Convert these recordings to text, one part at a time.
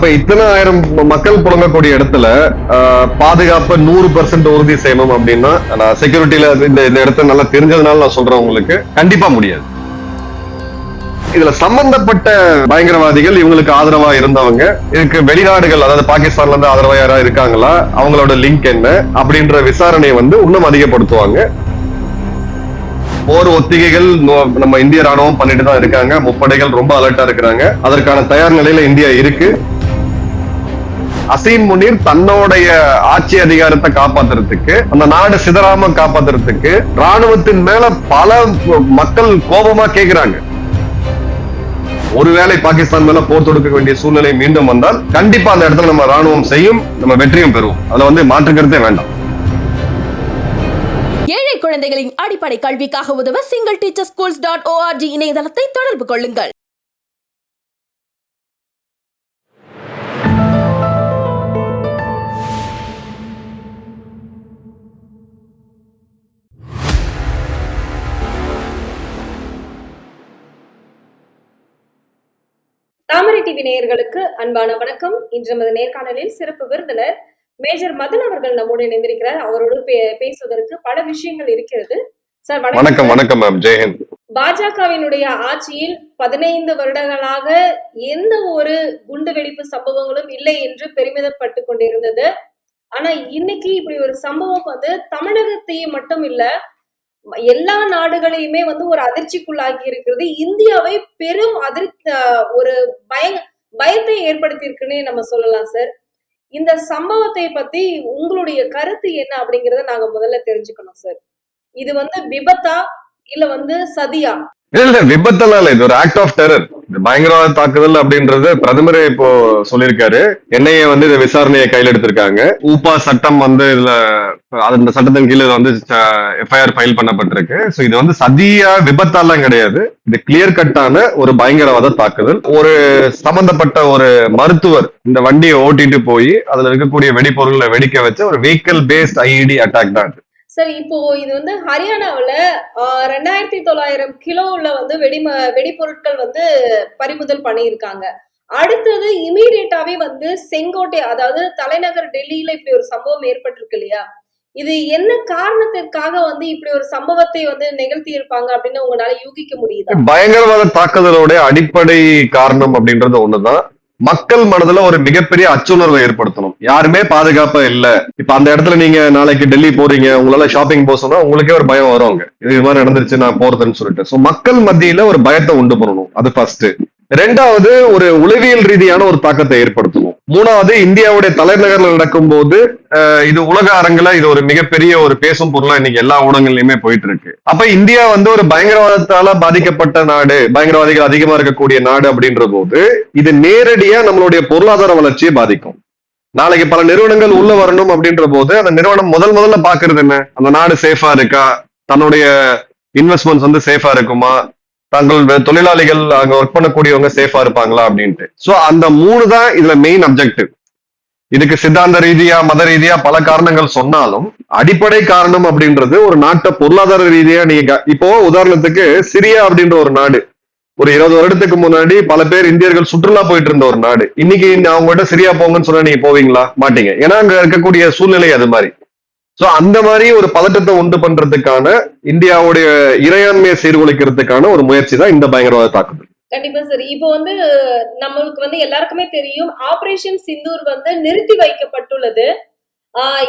அப்ப இத்தனை ஆயிரம் மக்கள் புழங்கக்கூடிய இடத்துல ஆஹ், பாதுகாப்பை நூறு பெர்சென்ட் உறுதி செய்யணும் அப்படின்னா நான் செக்யூரிட்டியில இந்த இந்த இடத்த நல்லா தெரிஞ்சதுனால நான் சொல்றேன் உங்களுக்கு. கண்டிப்பா முடியாது. இதுல சம்பந்தப்பட்ட பயங்கரவாதிகள் இவங்களுக்கு ஆதரவா இருந்தவங்க இதுக்கு வெளிநாடுகள் அதாவது பாகிஸ்தான்ல இருந்து ஆதரவா யாரா இருக்காங்களா அவங்களோட லிங்க் என்ன அப்படின்ற விசாரணையை வந்து இன்னும் அதிகப்படுத்துவாங்க. போர் ஒத்திகைகள் நம்ம இந்திய ராணுவம் பண்ணிட்டு தான் இருக்காங்க. முப்படைகள் ரொம்ப அலர்ட்டா இருக்கிறாங்க. அதற்கான தயார் நிலையில இந்தியா இருக்கு. அசீம் முனீர் தன்னுடைய ஆட்சி அதிகாரத்தை காப்பாத்துறதுக்கு அந்த நாடு சிதறாம காப்பாத்துறதுக்கு ராணுவத்தின் மேல பல மக்கள் கோபமா கேக்குறாங்க. ஒருவேளை பாகிஸ்தான் மேல போர் தொடுக்க வேண்டிய சூழ்நிலை மீண்டும் வந்தால் கண்டிப்பா அந்த இடத்துல நம்ம ராணுவம் செய்யும் நம்ம வெற்றியும் பெறுவோம் அதை வந்து மாற்றுக்கிறதே வேண்டாம். ஏழை குழந்தைகளின் அடிப்படை கல்விக்காக உதவ single teacher schools dot O R G இணையதளத்தை தொடர்பு கொள்ளுங்கள். டிவி நேயர்களுக்கு அன்பான வணக்கம். இன்று நமது நேர்காணலில் சிறப்பு விருந்தினர் மேஜர் மதன் அவர்கள் நம்மோடு இணைந்திருக்கிறார். அவரோடு பேசுவதற்கு பல விஷயங்கள் இருக்கிறது. சார் வணக்கம். வணக்கம் மேம் ஜெயஹிந்த் பாஜகவினுடைய ஆட்சியில் பதினைந்து வருடங்களாக எந்த ஒரு குண்டு வெடிப்பு சம்பவங்களும் இல்லை என்று பெருமிதப்பட்டு கொண்டிருந்தது. ஆனா இன்னைக்கு இப்படி ஒரு சம்பவம் வந்து தமிழகத்தையே மட்டும் இல்ல எல்லா நாடுகளையுமே வந்து ஒரு அதிர்ச்சிக்குள்ளாகி இருக்கிறது. இந்தியாவை பெரும் அதிர் ஒரு பய பயத்தை ஏற்படுத்தி இருக்குன்னே நம்ம சொல்லலாம் சார் இந்த சம்பவத்தை பத்தி உங்களுடைய கருத்து என்ன அப்படிங்கறத நாங்க முதல்ல தெரிஞ்சுக்கணும் சார் இது வந்து விபத்தா இல்ல வந்து சதியா? இல்ல விபத்தெல்லாம் இல்ல. இது ஒரு ஆக்ட் ஆஃப் டெரர் பயங்கரவாத தாக்குதல் அப்படின்றது பிரதமர் இப்போ சொல்லியிருக்காரு. என்ஐஏ வந்து இந்த விசாரணையை கையில் எடுத்திருக்காங்க. ஊப்பா சட்டம் வந்து இதுல அந்த சட்டத்தின் கீழே வந்து எஃப்ஐஆர் ஃபைல் பண்ணப்பட்டிருக்கு. ஸோ இது வந்து சதியா விபத்தாலாம் கிடையாது. இது கிளியர் கட்டான ஒரு பயங்கரவாத தாக்குதல். ஒரு சம்பந்தப்பட்ட ஒரு மருத்துவர் இந்த வண்டியை ஓட்டிட்டு போய் அதுல இருக்கக்கூடிய வெடிப்பொருள்களை வெடிக்க வச்ச ஒரு வெஹிக்கல் பேஸ்ட் ஐஇடி அட்டாக் தான் சார் இப்போ இது வந்து ஹரியானாவில் ரெண்டாயிரத்தி தொள்ளாயிரம் கிலோவுல வந்து வெடிம வெடிபொருட்கள் வந்து பறிமுதல் பண்ணியிருக்காங்க. அடுத்தது இமீடியட்டாவே வந்து செங்கோட்டை அதாவது தலைநகர் டெல்லியில இப்படி ஒரு சம்பவம் ஏற்பட்டிருக்கு இல்லையா? இது என்ன காரணத்திற்காக வந்து இப்படி ஒரு சம்பவத்தை வந்து நிகழ்த்தி இருப்பாங்க அப்படின்னு உங்களால யூகிக்க முடியுது? பயங்கரவாத தாக்குதலோட அடிப்படை காரணம் அப்படின்றது ஒண்ணுதான். மக்கள் மனதுல ஒரு மிகப்பெரிய அச்சுணர்வை ஏற்படுத்தணும். யாருமே பாதுகாப்பா இல்ல. இப்ப அந்த இடத்துல நீங்க நாளைக்கு டெல்லி போறீங்க உங்களால ஷாப்பிங் போக சொன்னா உங்களுக்கே ஒரு பயம் வரும் அங்க. இது மாதிரி நடந்துருச்சு நான் போறதுன்னு சொல்லிட்டு. சோ மக்கள் மத்தியில ஒரு பயத்தை உண்டு பண்ணணும். அது ஃபர்ஸ்ட் ரெண்டாவது ஒரு உளவியல் ரீதியான ஒரு தாக்கத்தை ஏற்படுத்தணும் மூணாவது இந்தியாவுடைய தலைநகர்ல நடக்கும்போது போது இது உலக அரங்குல இது ஒரு மிகப்பெரிய ஒரு பேசும் பொருளா இன்னைக்கு எல்லா ஊடகங்கள்லயுமே போயிட்டு இருக்கு அப்ப இந்தியா வந்து ஒரு பயங்கரவாதத்தால பாதிக்கப்பட்ட நாடு பயங்கரவாதிகள் அதிகமா இருக்கக்கூடிய நாடு அப்படின்ற போது இது நேரடியா நம்மளுடைய பொருளாதார வளர்ச்சியை பாதிக்கும். நாளைக்கு பல நிறுவனங்கள் உள்ள வரணும் அப்படின்ற போது அந்த நிறுவனம் முதல் முதல்ல பாக்குறது என்ன? அந்த நாடு சேஃபா இருக்கா? தன்னுடைய இன்வெஸ்ட்மெண்ட்ஸ் வந்து சேஃபா இருக்குமா? தங்கள் தொழிலாளிகள் அங்க ஒர்க் பண்ணக்கூடியவங்க சேஃபா இருப்பாங்களா அப்படின்ட்டு. சோ அந்த மூணு தான் இதுல மெயின் அப்ஜெக்டிவ் இதுக்கு சித்தாந்த ரீதியா மத ரீதியா பல காரணங்கள் சொன்னாலும் அடிப்படை காரணம் அப்படின்றது ஒரு நாட்டை பொருளாதார ரீதியா நீங்க இப்போ உதாரணத்துக்கு சிரியா அப்படின்ற ஒரு நாடு. ஒரு இருபது வருடத்துக்கு முன்னாடி பல பேர் இந்தியர்கள் சுற்றுலா போயிட்டு இருந்த ஒரு நாடு. இன்னைக்கு அவங்ககிட்ட சிரியா போங்கன்னு சொன்னா நீங்க போவீங்களா? மாட்டீங்க. ஏன்னா அங்க இருக்கக்கூடிய சூழ்நிலை அது மாதிரி. சோ அந்த மாதிரி ஒரு பதட்டத்தை உண்டு பண்றதுக்கான இந்தியாவுடைய இறையாண்மையை சீர்குலைக்கிறதுக்கான ஒரு முயற்சி தான் இந்த பயங்கரவாத தாக்குதல். கண்டிப்பா சார். இப்போ வந்து நம்மளுக்கு வந்து எல்லாருக்குமே தெரியும் ஆபரேஷன் சிந்தூர் வந்து நிறுத்தி வைக்கப்பட்டுள்ளது.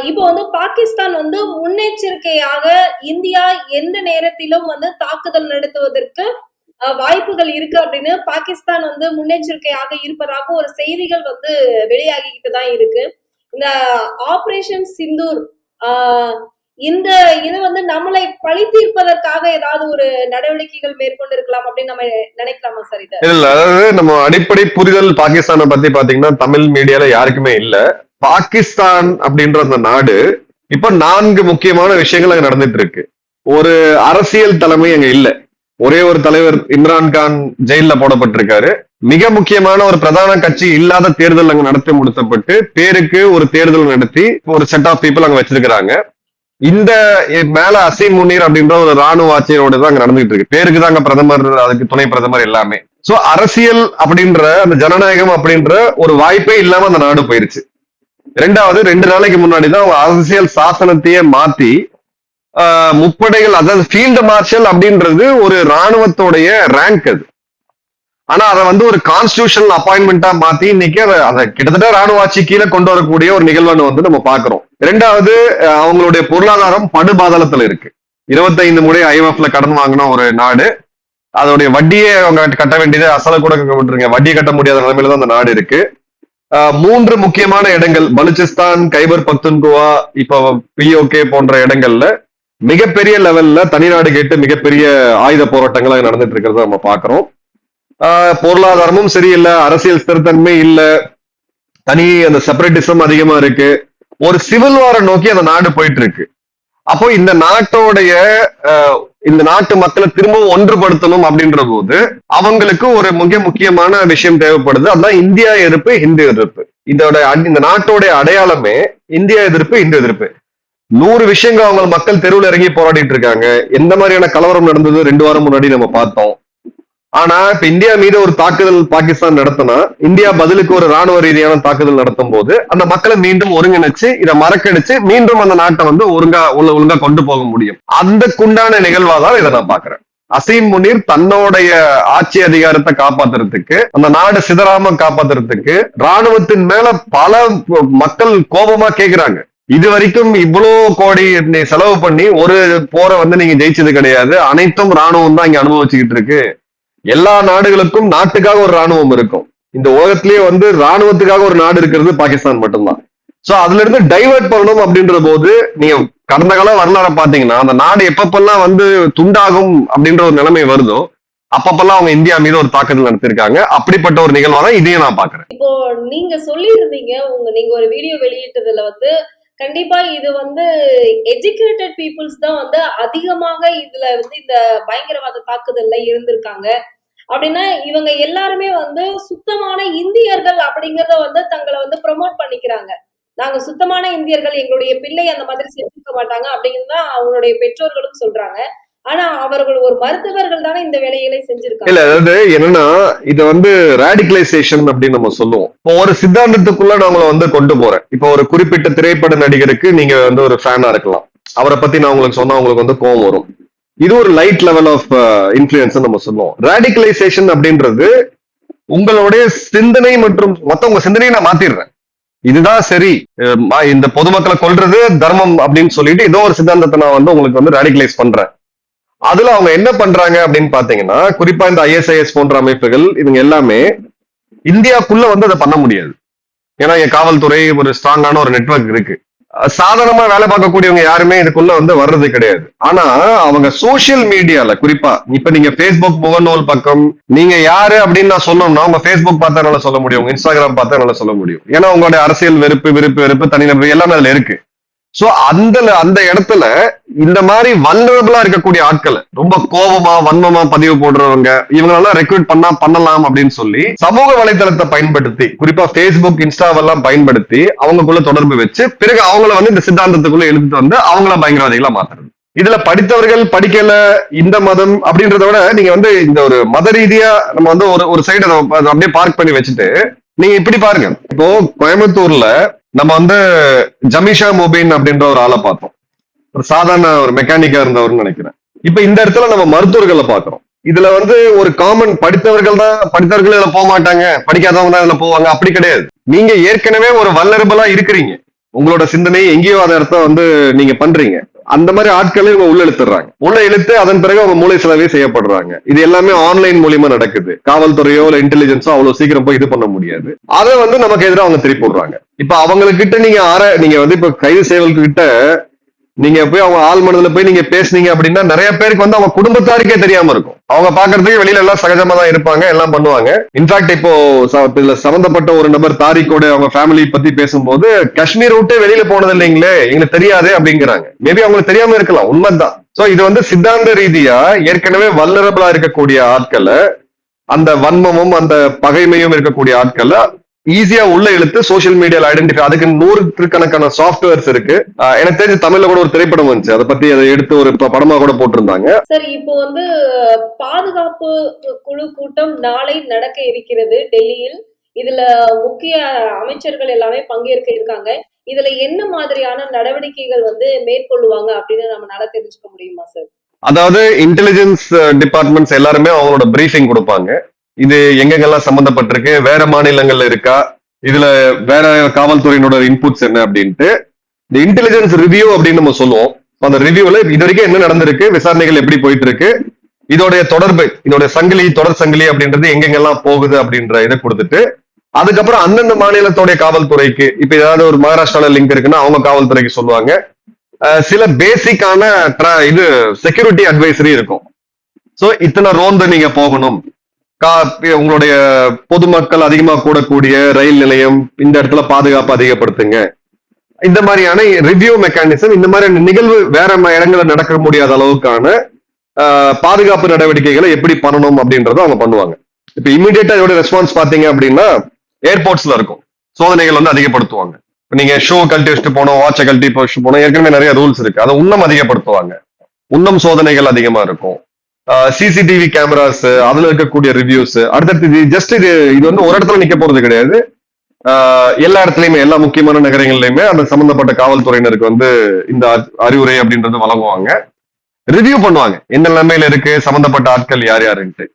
இப்போ வந்து பாகிஸ்தான் வந்து முன்னெச்சரிக்கையாக இந்தியா எந்த நேரத்திலும் வந்து தாக்குதல் நடத்துவதற்கு வாய்ப்புகள் இருக்கு அப்படின்னு பாகிஸ்தான் வந்து முன்னெச்சரிக்கையாக இருப்பதாக ஒரு செய்திகள் வந்து வெளியாகிக்கிட்டு தான் இருக்கு. இந்த ஆபரேஷன் சிந்தூர் ஆஹ் இந்த இது வந்து நம்மளை பழி தீர்ப்பதற்காக ஏதாவது ஒரு நடவடிக்கைகள் மேற்கொண்டு இருக்கலாம் அப்படின்னு நம்ம நினைக்கலாமா சார் இது? இல்ல அதாவது நம்ம அடிப்படை புரிதல் பாகிஸ்தானை பத்தி பாத்தீங்கன்னா தமிழ் மீடியால யாருக்குமே இல்ல. பாகிஸ்தான் அப்படின்ற அந்த நாடு இப்ப நான்கு முக்கியமான விஷயங்கள் அங்க நடந்துட்டு இருக்கு ஒரு அரசியல் தலைமை அங்க இல்ல. ஒரே ஒரு தலைவர் இம்ரான்கான் ஜெயில்ல போடப்பட்டிருக்காரு. மிக முக்கியமான ஒரு பிரதான கட்சி இல்லாத தேர்தல் அங்க நடத்தி முடித்தப்பட்டு பேருக்கு ஒரு தேர்தல் நடத்தி ஒரு செட் ஆஃப் பீப்புள் அங்க வச்சிருக்கிறாங்க. இந்த மேல அசீம் முனீர் அப்படின்ற ஒரு ராணுவ ஆட்சியரோட தான் அங்க நடந்துகிட்டு இருக்கு. பேருக்கு தாங்க பிரதமர் அதுக்கு துணை பிரதமர் எல்லாமே. சோ அரசியல் அப்படின்ற அந்த ஜனநாயகம் அப்படின்ற ஒரு வாய்ப்பே இல்லாம அந்த நாடு போயிருச்சு. ரெண்டாவது ரெண்டு நாளைக்கு முன்னாடி தான் அவங்க அரசியல் சாசனத்தையே மாத்தி ஆஹ், முப்படைகள் அதாவது ஃபீல்டு மார்ஷல் அப்படின்றது ஒரு ராணுவத்தோடைய ரேங்க் அது. ஆனா அதை வந்து ஒரு கான்ஸ்டியூஷனல் அப்பாயின்மெண்டா மாத்தி இன்னைக்கு அதை அதை கிட்டத்தட்ட ராணுவ ஆட்சி கீழே கொண்டு வரக்கூடிய ஒரு நிகழ்வான வந்து நம்ம பாக்குறோம் ரெண்டாவது அவங்களுடைய பொருளாதாரம் படுபாதளத்துல இருக்கு. இருபத்தைந்து முறை ஐஎம்எஃப்ல கடன் வாங்கின ஒரு நாடு. அதோடைய வட்டியே அவங்க கட்ட வேண்டியது அசல கூட விட்டுருங்க. வட்டியை கட்ட முடியாத நிலைமையில தான் அந்த நாடு இருக்கு. மூன்று முக்கியமான இடங்கள். பலுச்சிஸ்தான் கைபர் பக்துன்குவா இப்போ பிஓகே போன்ற இடங்கள்ல மிகப்பெரிய லெவல்ல தனிநாடு கேட்டு மிகப்பெரிய ஆயுத போராட்டங்கள் நடந்துட்டு இருக்கிறத நம்ம பாக்குறோம் பொருளாதாரமும் சரியில்லை அரசியல் ஸ்திரத்தன்மை இல்ல. தனி அந்த செப்பரேட்டிசம் அதிகமா இருக்கு. ஒரு சிவில் வாரை நோக்கி அந்த நாடு போயிட்டு இருக்கு அப்போ இந்த நாட்டோடைய இந்த நாட்டு மக்களை திரும்பவும் ஒன்றுபடுத்தணும் அப்படின்ற போது அவங்களுக்கு ஒரு மிக முக்கியமான விஷயம் தேவைப்படுது. அதுதான் இந்தியா எதிர்ப்பு ஹிந்து எதிர்ப்பு. இதோட இந்த நாட்டோடைய அடையாளமே இந்தியா எதிர்ப்பு இந்து எதிர்ப்பு. நூறு விஷயங்கள் அவங்க மக்கள் தெருவில் இறங்கி போராடிட்டு இருக்காங்க. எந்த மாதிரியான கலவரம் நடந்தது? ரெண்டு வாரம் முன்னாடி நம்ம பார்த்தோம். ஆனா இப்ப இந்தியா மீது ஒரு தாக்குதல் பாகிஸ்தான் நடத்தினா இந்தியா பதிலுக்கு ஒரு ராணுவ ரீதியான தாக்குதல் நடத்தும் போது அந்த மக்களை மீண்டும் ஒருங்கிணைச்சு இதை மறக்கடிச்சு மீண்டும் அந்த நாட்டை வந்து ஒழுங்கா ஒழுங்கா கொண்டு போக முடியும். அந்த குண்டான நிகழ்வா தான் இதை நான் பாக்குறேன் அசீம் முனீர் தன்னுடைய ஆட்சி அதிகாரத்தை காப்பாத்துறதுக்கு அந்த நாடு சிதறாம காப்பாத்துறதுக்கு ராணுவத்தின் மேல பல மக்கள் கோபமா கேக்குறாங்க. இது வரைக்கும் இவ்வளவு கோடி நீ செலவு பண்ணி ஒரு போரை வந்து நீங்க ஜெயிச்சது கிடையாது. அனைத்தும் ராணுவம் தான் இங்க அனுபவிச்சுக்கிட்டு இருக்கு. எல்லா நாடுகளுக்கும் நாட்டுக்காக ஒரு ராணுவம் இருக்கும். இந்த உலகத்திலேயே வந்து ராணுவத்துக்காக ஒரு நாடு இருக்கிறது பாகிஸ்தான் மட்டும்தான். சோ அதுல இருந்து டைவர்ட் பண்ணணும் அப்படின்ற போது நீங்க கடந்த கால வரலாற பாத்தீங்கன்னா அந்த நாடு எப்பப்பெல்லாம் வந்து துண்டாகும் அப்படின்ற ஒரு நிலைமை வருதோ அப்பப்பெல்லாம் அவங்க இந்தியா மீது ஒரு தாக்குதல் நடத்திருக்காங்க அப்படிப்பட்ட ஒரு நிகழ்வா தான் இதையும் நான் பாக்குறேன் இப்போ நீங்க சொல்லியிருந்தீங்க உங்க நீங்க ஒரு வீடியோ வெளியிட்டதுல வந்து கண்டிப்பா இது வந்து எஜுகேட்டட் பீப்புள்ஸ் தான் வந்து அதிகமாக இதுல வந்து இந்த பயங்கரவாத தாக்குதல்ல இருந்திருக்காங்க. அப்படின்னா இவங்க எல்லாருமே வந்து சுத்தமான இந்தியர்கள் அப்படிங்கறத வந்து தங்களை வந்து ப்ரொமோட் பண்ணிக்கிறாங்க. நாங்க சுத்தமான இந்தியர்கள் எங்களுடைய பிள்ளை அந்த மாதிரி செஞ்சிருக்க மாட்டாங்க அப்படிங்கிறது தான் அவங்களுடைய பெற்றோர்களும் சொல்றாங்க. ஆனா அவர்கள் ஒரு மருத்துவர்கள் தானே இந்த வேலைகளை செஞ்சிருக்காங்க. இல்ல அதாவது என்னன்னா இது வந்து ரேடிகலைசேஷன் அப்படின்னு நம்ம சொல்லுவோம். இப்போ ஒரு சித்தாந்தத்துக்குள்ள நான் உங்களை வந்து கொண்டு போறேன். இப்போ ஒரு குறிப்பிட்ட திரைப்பட நடிகருக்கு நீங்க வந்து ஒரு ஃபேனா இருக்கலாம். அவரை பத்தி நான் உங்களுக்கு சொன்னா உங்களுக்கு வந்து கோவம் வரும். இது ஒரு லைட் லெவல் ஆஃப் இன்ஃபுளுன்ஸ் நம்ம சொல்லுவோம். ரேடிகலைசேஷன் அப்படின்றது உங்களுடைய சிந்தனை மற்றும் மொத்த உங்க சிந்தனையை நான் மாத்திடுறேன். இதுதான் சரி. இந்த பொதுமக்களை கொள்றது தர்மம் அப்படின்னு சொல்லிட்டு ஏதோ ஒரு சித்தாந்தத்தை நான் வந்து உங்களுக்கு வந்து ரேடிகலைஸ் பண்றேன். அதுல அவங்க என்ன பண்றாங்க அப்படின்னு பாத்தீங்கன்னா குறிப்பா இந்த ஐஎஸ்ஐஎஸ் போன்ற அமைப்புகள் இவங்க எல்லாமே இந்தியாக்குள்ள வந்து அதை பண்ண முடியாது. ஏன்னா இங்க காவல்துறை ஒரு ஸ்ட்ராங்கான ஒரு நெட்வொர்க் இருக்கு. சாதாரணமா வேலை பார்க்கக்கூடியவங்க யாருமே இதுக்குள்ள வந்து வர்றது கிடையாது. ஆனா அவங்க சோசியல் மீடியால குறிப்பா இப்ப நீங்க பேஸ்புக் முகநூல் பக்கம் நீங்க யாரு அப்படின்னு நான் சொன்னோம்னா உங்க பேஸ்புக் பார்த்தா நல்லா சொல்ல முடியும் இன்ஸ்டாகிராம் பார்த்தா நல்லா சொல்ல முடியும். ஏன்னா உங்களுடைய அரசியல் வெறுப்பு விருப்பு வெறுப்பு தனிநபர் எல்லாமே அதுல இருக்கு. சோ அந்த அந்த இடத்துல இந்த மாதிரி வல்னரபிளா இருக்கக்கூடிய ஆட்களை ரொம்ப கோபமா வன்மமா பதிவு போடுறவங்க இவங்களெல்லாம் ரெக்ரூட் பண்ணா பண்ணலாம் அப்படின்னு சொல்லி சமூக வலைதளத்தை பயன்படுத்தி குறிப்பா பேஸ்புக் இன்ஸ்டாவெல்லாம் பயன்படுத்தி அவங்களுக்குள்ள தொடர்பு வச்சு பிறகு அவங்கள வந்து இந்த சித்தாந்தத்துக்குள்ள எழுதிட்டு வந்து அவங்கள பயங்கரவாதிகளா மாத்துறது. இதுல படித்தவர்கள் படிக்கல இந்த மதம் அப்படின்றத விட நீங்க வந்து இந்த ஒரு மத ரீதியா நம்ம வந்து ஒரு ஒரு சைடு அப்படியே பார்க் பண்ணி வச்சுட்டு நீங்க இப்படி பாருங்க. இப்போ கோயம்புத்தூர்ல நம்ம வந்து ஜமிஷா மொபைன் அப்படின்ற ஒரு ஆளை பார்த்தோம். ஒரு சாதாரண ஒரு மெக்கானிக்கா இருந்தவர்னு நினைக்கிறேன். இப்ப இந்த இடத்துல நம்ம மருத்துவர்களை பாக்குறோம் இதுல வந்து ஒரு காமன் படித்தவர்கள் தான் படித்தவர்கள் இதுல போக மாட்டாங்க படிக்காதவங்க தான் இதுல போவாங்க அப்படி கிடையாது. நீங்க ஏற்கனவே ஒரு வல்லரபலா இருக்கிறீங்க. உங்களோட சிந்தனை எங்கேயோ அந்த இடத்த வந்து நீங்க பண்றீங்க. அந்த மாதிரி ஆட்களை இவங்க உள்ள இழுத்துறாங்க. உள்ள இழுத்து அதன் பிறகு அவங்க மூளை செலவே செய்யப்படுறாங்க. இது எல்லாமே ஆன்லைன் மூலியமா நடக்குது. காவல்துறையோ இல்ல இன்டெலிஜென்ஸோ அவ்வளவு சீக்கிரம் போய் இது பண்ண முடியாது. அதை வந்து நமக்கு எதிராக அவங்க திருப்பி விடுறாங்க இப்ப அவங்கக்கிட்ட நீங்க ஆற நீங்க வந்து இப்ப கைது செய்வல்கிட்ட நீங்க போய் அவங்க ஆள் மனதுல போய் நீங்க பேசுனீங்க அப்படின்னா நிறைய பேருக்கு வந்து அவங்க குடும்பத்தாருக்கே தெரியாம இருக்கும். அவங்க பாக்குறதுக்கு வெளியில எல்லாம் சகஜமா தான் இருப்பாங்க எல்லாம் பண்ணுவாங்க. இன்ஃபேக்ட் இப்போ இதுல சம்பந்தப்பட்ட ஒரு நபர் தாரிக்கோட அவங்க ஃபேமிலி பத்தி பேசும்போது காஷ்மீர் விட்டு வெளியில போனது இல்லைங்களே எங்களுக்கு தெரியாதே அப்படிங்கிறாங்க. மேபி அவங்களுக்கு தெரியாம இருக்கலாம் உண்மைதான். சோ இது வந்து சித்தாந்த ரீதியா ஏற்கனவே வல்லரபிளா இருக்கக்கூடிய ஆட்களை அந்த வன்மமும் அந்த பகைமையும் இருக்கக்கூடிய ஆட்களை ஈஸியா உள்ள இழுத்து சோஷியல் மீடியால ஐடென்டிஃபை அதுக்கு நூறுக்கணக்கான சாஃப்ட்வேர்ஸ் இருக்கு. எனக்கு தெரிஞ்சு தமிழ்ல கூட ஒரு திரைப்படம் வந்துச்சு. அதை பத்தி அதை எடுத்து ஒரு படமா கூட போட்டிருந்தாங்க. சார் இப்போ வந்து பாதுகாப்பு குழு கூட்டம் நாளை நடக்க இருக்கிறது டெல்லியில். இதுல முக்கிய அமைச்சர்கள் எல்லாமே பங்கேற்க இருக்காங்க. இதுல என்ன மாதிரியான நடவடிக்கைகள் வந்து மேற்கொள்ளுவாங்க அப்படின்னு நம்மளால தெரிஞ்சுக்க முடியுமா சார் அதாவது இன்டெலிஜென்ஸ் டிபார்ட்மெண்ட்ஸ் எல்லாருமே அவங்களோட பிரீஃபிங் கொடுப்பாங்க. இது எங்கெங்கெல்லாம் சம்பந்தப்பட்டிருக்கு? வேற மாநிலங்கள்ல இருக்கா? இதுல வேற காவல்துறையினோட இன்புட்ஸ் என்ன அப்படின்ட்டு இந்த இன்டெலிஜென்ஸ் ரிவ்யூ அப்படின்னு நம்ம சொல்லுவோம். அந்த ரிவ்யூல இது வரைக்கும் என்ன நடந்திருக்கு? விசாரணைகள் எப்படி போயிட்டு இருக்கு இதோடைய தொடர்பு இதோட சங்கிலி தொடர் சங்கிலி அப்படின்றது எங்கெங்கெல்லாம் போகுது அப்படின்ற இதை கொடுத்துட்டு அதுக்கப்புறம் அந்தந்த மாநிலத்தோடைய காவல்துறைக்கு இப்ப ஏதாவது ஒரு மகாராஷ்டிரால லிங்க் இருக்குன்னா அவங்க காவல்துறைக்கு சொல்லுவாங்க. சில பேசிக்கான இது செக்யூரிட்டி அட்வைசரி இருக்கும். சோ இத்தனை ரோந்து நீங்க போகணும். உங்களுடைய பொதுமக்கள் அதிகமா கூடக்கூடிய ரயில் நிலையம் இந்த இடத்துல பாதுகாப்பு அதிகப்படுத்துங்க. இந்த மாதிரியான ரிவ்யூ மெக்கானிசம் இந்த மாதிரியான நிகழ்வு வேற இடங்களில் இடங்கள்ல நடக்க முடியாத அளவுக்கான பாதுகாப்பு நடவடிக்கைகளை எப்படி பண்ணணும் அப்படின்றத அவங்க பண்ணுவாங்க. இப்ப இமீடியட்டா இதோட ரெஸ்பான்ஸ் பாத்தீங்க அப்படின்னா ஏர்போர்ட்ஸ்ல இருக்கும். சோதனைகள் வந்து அதிகப்படுத்துவாங்க. நீங்க ஷூ கழட்டி வச்சுட்டு போனோம் வாட்சை கழட்டி வச்சுட்டு போனோம் ஏற்கனவே நிறைய ரூல்ஸ் இருக்கு. அதை இன்னும் அதிகப்படுத்துவாங்க. இன்னும் சோதனைகள் அதிகமா இருக்கும். சிசிடிவி கேமராஸ் அதுல இருக்கக்கூடிய ரிவ்யூஸ் அடுத்தடுத்து இது ஜஸ்ட் இது இது வந்து ஒரு இடத்துல நிக்க போறது கிடையாது. எல்லா இடத்துலயுமே எல்லா முக்கியமான நகரங்கள்லயுமே அந்த சம்பந்தப்பட்ட காவல்துறையினருக்கு வந்து இந்த அறிவுரை அப்படின்றது வழங்குவாங்க. ரிவ்யூ பண்ணுவாங்க. எந்த நிலைமையில இருக்கு? சம்பந்தப்பட்ட ஆட்கள் யார் யாருன்ட்டு.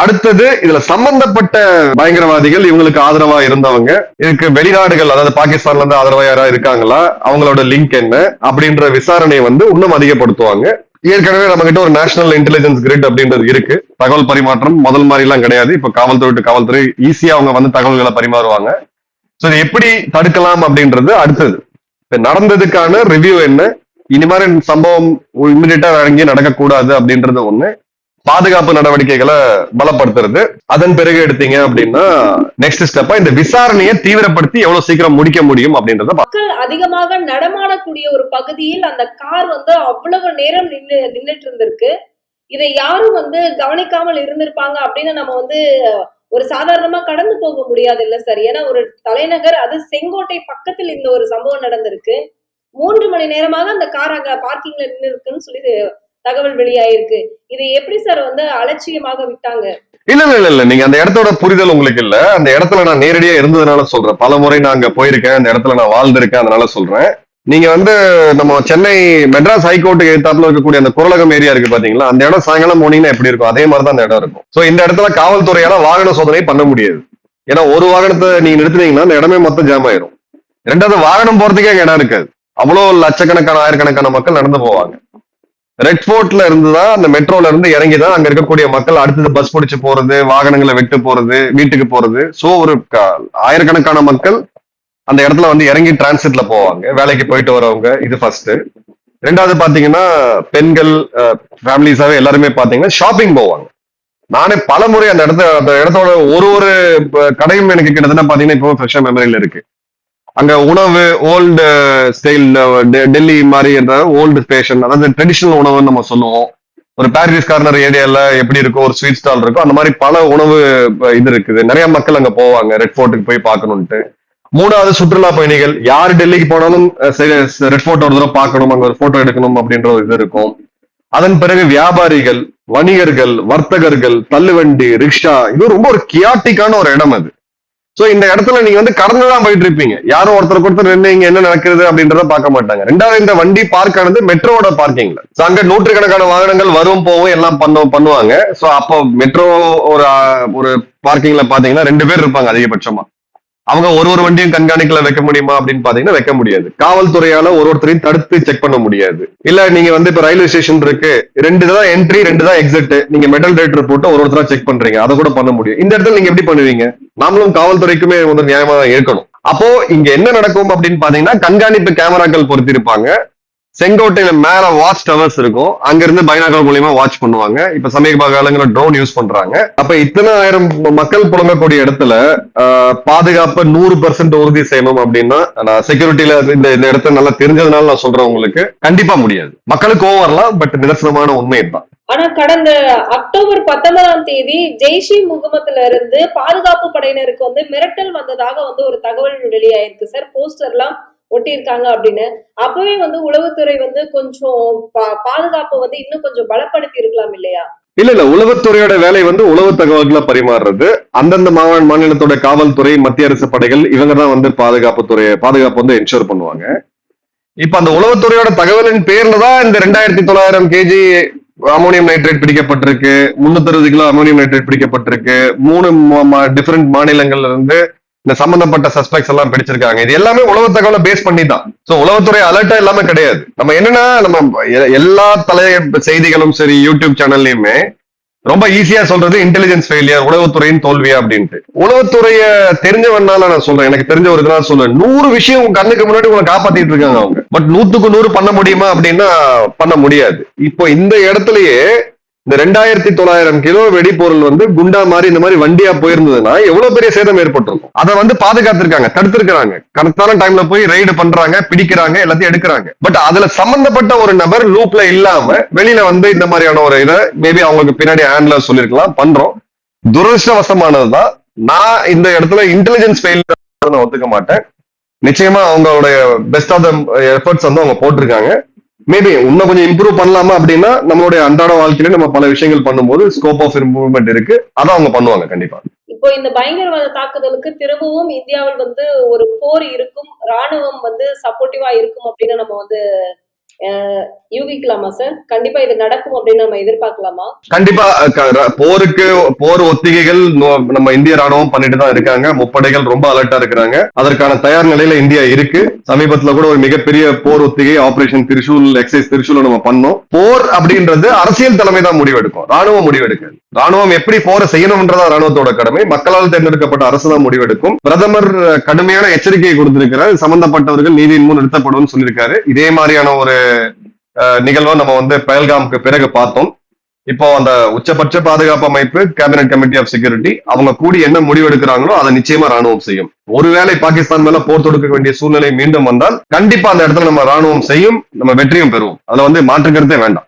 அடுத்தது இதுல சம்பந்தப்பட்ட பயங்கரவாதிகள் இவங்களுக்கு ஆதரவா இருந்தவங்க இதுக்கு வெளிநாடுகள் அதாவது பாகிஸ்தான்ல இருந்து ஆதரவா யாரா இருக்காங்களா? அவங்களோட லிங்க் என்ன? அப்படின்ற விசாரணையை வந்து இன்னும் அதிகப்படுத்துவாங்க. ஏற்கனவே நம்ம கிட்ட ஒரு நேஷனல் இன்டெலிஜென்ஸ் கிரிட் அப்படின்றது இருக்கு. தகவல் பரிமாற்றம் முதல் மாதிரி எல்லாம் கிடையாது. இப்ப காவல்துறை to காவல்துறை ஈஸியா அவங்க வந்து தகவல்களை பரிமாறுவாங்க. சோ இதை எப்படி தடுக்கலாம் அப்படின்றது அடுத்தது. இப்ப நடந்ததுக்கான ரிவ்யூ என்ன? இனி மாதிரி சம்பவம் இமிடியட்டா இறங்கி நடக்கக்கூடாது அப்படின்றது ஒண்ணு. பாதுகாப்பு நடவடிக்கைகளை பலப்படுத்துறது. அதன் பிறகு எடுத்தீங்க அப்படின்னா நெக்ஸ்ட் ஸ்டெப்பா இந்த விசாரணையை தீவிரப்படுத்தி எவ்வளவு சீக்கிரம் முடிக்க முடியும் அப்படின்றத மக்கள் அதிகமாக நடமாடக்கூடிய ஒரு பகுதியில் அந்த கார் வந்து அவ்வளவு நேரம் நின்னு நின்றுட்டு இருந்திருக்கு. இதை யாரும் வந்து கவனிக்காமல் இருந்திருப்பாங்க அப்படின்னு நம்ம வந்து ஒரு சாதாரணமா கடந்து போக முடியாது இல்ல சார். ஏன்னா ஒரு தலைநகர் அது செங்கோட்டை பக்கத்தில் இந்த ஒரு சம்பவம் நடந்திருக்கு. மூன்று மணி நேரமாக அந்த கார் அங்க பார்க்கிங்ல நின்று இருக்குன்னு சொல்லி தகவல் வெளியாயிருக்கு. இதை எப்படி சார் வந்து அலட்சியமாக விட்டாங்க? இல்ல இல்ல இல்ல இல்ல. நீங்க அந்த இடத்தோட புரிதல் உங்களுக்கு இல்ல. அந்த இடத்துல நான் நேரடியா இருந்ததுனால சொல்றேன். பல முறை நான் அங்க போயிருக்கேன். அந்த இடத்துல நான் வாழ்ந்திருக்கேன். அதனால சொல்றேன். நீங்க வந்து நம்ம சென்னை மெட்ராஸ் ஹைகோர்ட்டுக்கு எதிர்த்தாப்புல இருக்கக்கூடிய அந்த குரலகம் ஏரியா இருக்கு பாத்தீங்களா? அந்த இடம் சாயங்காலம் போனீங்கன்னா எப்படி இருக்கும்? அதே மாதிரி தான் அந்த இடம் இருக்கும். சோ இந்த இடத்துல காவல்துறையால வாகன சோதனை பண்ண முடியாது. ஏன்னா ஒரு வாகனத்தை நீங்க நிறுத்துனீங்கன்னா அந்த இடமே மொத்தம் ஜாம் ஆயிரும். ரெண்டாவது வாகனம் போறதுக்கே அங்க இடம் இருக்காது. அவ்வளவு லட்சக்கணக்கான ஆயிரக்கணக்கான மக்கள் நடந்து போவாங்க. ரெட் ஃபோர்ட்ல இருந்து தான் அந்த மெட்ரோல இருந்து இறங்கி தான் அங்க இருக்கக்கூடிய மக்கள் அடுத்தது பஸ் பிடிச்சு போறது வாகனங்களை வெட்டு போறது வீட்டுக்கு போறது. சோ ஒரு க- ஆயிரக்கணக்கான மக்கள் அந்த இடத்துல வந்து இறங்கி டிரான்சிட்ல போவாங்க. வேலைக்கு போயிட்டு வரவங்க இது ஃபர்ஸ்ட் ரெண்டாவது பாத்தீங்கன்னா பெண்கள் ஃபேமிலிஸாவே எல்லாருமே பாத்தீங்கன்னா ஷாப்பிங் போவாங்க. நானே பல முறை அந்த இடத்த அந்த இடத்தோட ஒரு ஒரு கடையும் எனக்கு கிட்டத்தட்ட பாத்தீங்கன்னா இப்போ ஃப்ரெஷ்ஷா மெமரியில இருக்கு. அங்க உணவு ஓல்டு ஸ்டைல் டெல்லி மாதிரி என்ற ஓல்டு ஃபேஷன் அதாவது ட்ரெடிஷனல் உணவுன்னு நம்ம சொல்லுவோம். ஒரு பாரிஸ் கார்னர் ஏரியால எப்படி இருக்கும் ஒரு ஸ்வீட் ஸ்டால் இருக்கும் அந்த மாதிரி பல உணவு இது இருக்குது. நிறைய மக்கள் அங்க போவாங்க ரெட் ஃபோர்ட்டுக்கு போய் பார்க்கணும்ட்டு மூணாவது சுற்றுலா பயணிகள் யார் டெல்லிக்கு போனாலும் ரெட் ஃபோர்ட் ஒரு தடவை பார்க்கணும் அங்க ஒரு போட்டோ எடுக்கணும் அப்படின்ற ஒரு இது இருக்கும். அதன் பிறகு வியாபாரிகள் வணிகர்கள் வர்த்தகர்கள் தள்ளுவண்டி ரிக்ஷா இது ரொம்ப ஒரு கியாட்டிக்கான ஒரு இடம் அது. சோ இந்த இடத்துல நீங்க வந்து கடந்துதான் போயிட்டு இருப்பீங்க யாரும் ஒருத்தருக்கு ஒருத்தர் நின்று இங்க என்ன நடக்குது அப்படின்றத பார்க்க மாட்டாங்க. ரெண்டாவது இந்த வண்டி பார்க் ஆனது மெட்ரோவோட பார்க்கிங்ல அங்க நூற்றுக்கணக்கான வாகனங்கள் வரும் போவும் எல்லாம் பண்ண பண்ணுவாங்க. சோ அப்போ மெட்ரோ ஒரு ஒரு பார்க்கிங்ல பாத்தீங்கன்னா ரெண்டு பேர் இருப்பாங்க அதிகபட்சமா. அவங்க ஒரு ஒரு வண்டியும் கண்காணிக்கல வைக்க முடியுமா அப்படின்னு பாத்தீங்கன்னா வைக்க முடியாது. காவல்துறையால ஒரு ஒருத்தரையும் தடுத்து செக் பண்ண முடியாது. இல்ல நீங்க வந்து இப்ப ரயில்வே ஸ்டேஷன் இருக்கு. ரெண்டு தான் என்ட்ரி ரெண்டு தான் எக்ஸிட் நீங்க மெடல் ரேட்டர் போட்டு ஒரு ஒருத்தரா செக் பண்றீங்க. அதை கூட பண்ண முடியும். இந்த இடத்துல நீங்க எப்படி பண்ணுவீங்க? நாமளும் காவல்துறைக்குமே வந்து நியாயமா தான் இருக்கணும். அப்போ இங்க என்ன நடக்கும் அப்படின்னு பாத்தீங்கன்னா கண்காணிப்பு கேமராக்கள் பொருத்திருப்பாங்க. செங்கோட்டையில மேல வாட்ச் டவர்ஸ் இருக்கும். அங்க இருந்து பைனாக்கல் மூலியமா வாட்ச் பண்ணுவாங்க. இப்ப சமீப காலங்களில் ட்ரோன் யூஸ் பண்றாங்க. அப்ப இத்தனை ஆயிரம் மக்கள் புலம்பக்கூடிய இடத்துல ஆஹ், பாதுகாப்பை நூறு பெர்சென்ட் உறுதி செய்யணும் அப்படின்னா நான் செக்யூரிட்டியில இந்த இந்த இடத்த நல்லா தெரிஞ்சதுனால நான் சொல்றேன் உங்களுக்கு. கண்டிப்பா முடியாது. மக்களுக்கு வரலாம் பட் நிதர்சனமான உண்மை தான் ஆனா கடந்த அக்டோபர் பத்தொன்பதாம் தேதி ஜெய்ஷி முகமதுல இருந்து பாதுகாப்பு படையினருக்கு வந்து மிரட்டல் வந்ததாக வந்து ஒரு தகவல் வெளியாயிருக்கு சார். போஸ்டர்லாம் ஒட்டியிருக்காங்க அப்படின்னு. அப்பவே வந்து உளவுத்துறை வந்து கொஞ்சம் பா- பாதுகாப்பை வந்து இன்னும் கொஞ்சம் பலப்படுத்தி இருக்கலாம் இல்லையா? இல்ல இல்ல. உளவுத்துறையோட வேலை வந்து உளவு தகவல்களை பரிமாறுறது. அந்தந்த மாவட்ட மாநிலத்தோட காவல்துறை மத்திய அரசு படைகள் இவங்க தான் வந்து பாதுகாப்பு துறையை பாதுகாப்பு வந்து என்ஷூர் பண்ணுவாங்க. இப்ப அந்த உளவுத்துறையோட தகவலின் பேர்ல தான் இந்த ரெண்டாயிரத்தி தொள்ளாயிரம் கேஜி அமோனியம் நைட்ரேட் பிடிக்கப்பட்டிருக்கு. முன்னூத்தி அறுபது கிலோ அமோனியம் நைட்ரேட் பிடிக்கப்பட்டிருக்கு. மூணு டிஃபரெண்ட் மாநிலங்கள்ல இருந்து இந்த சம்பந்தப்பட்ட சஸ்பெக்ட்ஸ் எல்லாம் பிடிச்சிருக்காங்க. இது எல்லாமே உளவு தகவலை பேஸ் பண்ணி தான் சோ உளவுத்துறை அலர்ட்டா எல்லாமே கிடையாது. நம்ம என்னன்னா நம்ம எல்லா தலை செய்திகளும் சரி யூடியூப் சேனல்லையுமே ரொம்ப ஈஸியா சொல்றது இன்டெலிஜென்ஸ் ஃபெயிலியர் உளவுத்துறையின் தோல்வியா அப்படின்ட்டு. உளவுத்துறைய தெரிஞ்சவனால நான் சொல்றேன். எனக்கு தெரிஞ்ச ஒரு இதனால சொல்றேன். நூறு விஷயம் உங்க கண்ணுக்கு முன்னாடி உங்களை காப்பாத்திட்டு இருக்காங்க அவங்க. பட் நூத்துக்கு நூறு பண்ண முடியுமா அப்படின்னா பண்ண முடியாது. இப்போ இந்த இடத்துலயே இந்த ரெண்டாயிரத்தி தொள்ளாயிரம் கிலோ வெடிபொருள் வந்து குண்டா மாதிரி இந்த மாதிரி வண்டியா போயிருந்ததுன்னா எவ்வளவு பெரிய சேதம் ஏற்பட்டிருக்கும்? அதை வந்து பாதுகாத்திருக்காங்க தடுத்திருக்கிறாங்க. கரெக்டான டைம்ல போய் ரைடு பண்றாங்க பிடிக்கிறாங்க எல்லாத்தையும் எடுக்கிறாங்க. பட் அதுல சம்பந்தப்பட்ட ஒரு நபர் லூப்ல இல்லாம வெளியில வந்து இந்த மாதிரியான ஒரு இதை மேபி அவங்களுக்கு பின்னாடி ஹேண்ட்ல சொல்லிருக்கலாம் பண்றோம். துரதிருஷ்டவசமானதுதான். நான் இந்த இடத்துல இன்டெலிஜென்ஸ் ஃபெயிலியர் நான் ஒத்துக்க மாட்டேன். நிச்சயமா அவங்களுடைய பெஸ்ட் ஆஃப் த எஃபர்ட்ஸ் வந்து அவங்க போட்டிருக்காங்க. மேபி இன்னும் கொஞ்சம் இம்ப்ரூவ் பண்ணலாமா அப்படின்னா நம்மளுடைய அன்றாட வாழ்க்கையில நம்ம பல விஷயங்கள் பண்ணும்போது ஸ்கோப் ஆஃப் இம்ப்ரூவ்மெண்ட் இருக்கு. அதை அவங்க பண்ணுவாங்க கண்டிப்பா. இப்போ இந்த பயங்கரவாத தாக்குதலுக்கு திரும்பவும் இந்தியாவில் வந்து ஒரு போர் இருக்கும் ராணுவம் வந்து சப்போர்ட்டிவா இருக்கும் அப்படின்னு நம்ம வந்து யூகிக்கலாமா சார் கண்டிப்பா இது நடக்கும் அப்படின்னு நம்ம எதிர்பார்க்கலாமா? கண்டிப்பா போருக்கு போர் ஒத்திகைகள் நம்ம இந்திய ராணுவம் பண்ணிட்டு தான் இருக்காங்க. முப்படைகள் ரொம்ப அலர்ட்டா இருக்கிறாங்க. அதற்கான தயார் நிலையில இந்தியா இருக்கு. சமீபத்துல கூட ஒரு மிகப்பெரிய போர் ஒத்திகை ஆபரேஷன் திருசூல் எக்ஸைஸ் திருசூல் நம்ம பண்ணோம். போர் அப்படின்றது அரசியல் தலைமை தான் முடிவெடுக்கும். ராணுவம் முடிவெடுக்காது ராணுவம் எப்படி போரை செய்யணும்ன்றதா ராணுவத்தோட கடமை. மக்களால் தேர்ந்தெடுக்கப்பட்ட அரசு தான் முடிவெடுக்கும். பிரதமர் கடுமையான எச்சரிக்கையை கொடுத்திருக்கிறார். சம்பந்தப்பட்டவர்கள் நீதியின் முன் நிறுத்தப்படும் சொல்லியிருக்காரு. இதே மாதிரியான ஒரு நிகழ்வை நம்ம வந்து பயல்காம்க்கு பிறகு பார்த்தோம். இப்போ அந்த உச்சபட்ச பாதுகாப்பு அமைப்பு கேபினட் கமிட்டி ஆஃப் செக்யூரிட்டி அவங்க கூடி என்ன முடிவு எடுக்கிறாங்களோ அதை நிச்சயமா ராணுவம் செய்யும். ஒருவேளை பாகிஸ்தான் மேல போர் தொடுக்க வேண்டிய சூழ்நிலை மீண்டும் வந்தால் கண்டிப்பா அந்த இடத்துல நம்ம ராணுவம் செய்யும் நம்ம வெற்றியும் பெறுவோம். அதுல வந்து மாற்றுக்கிறதே வேண்டாம்.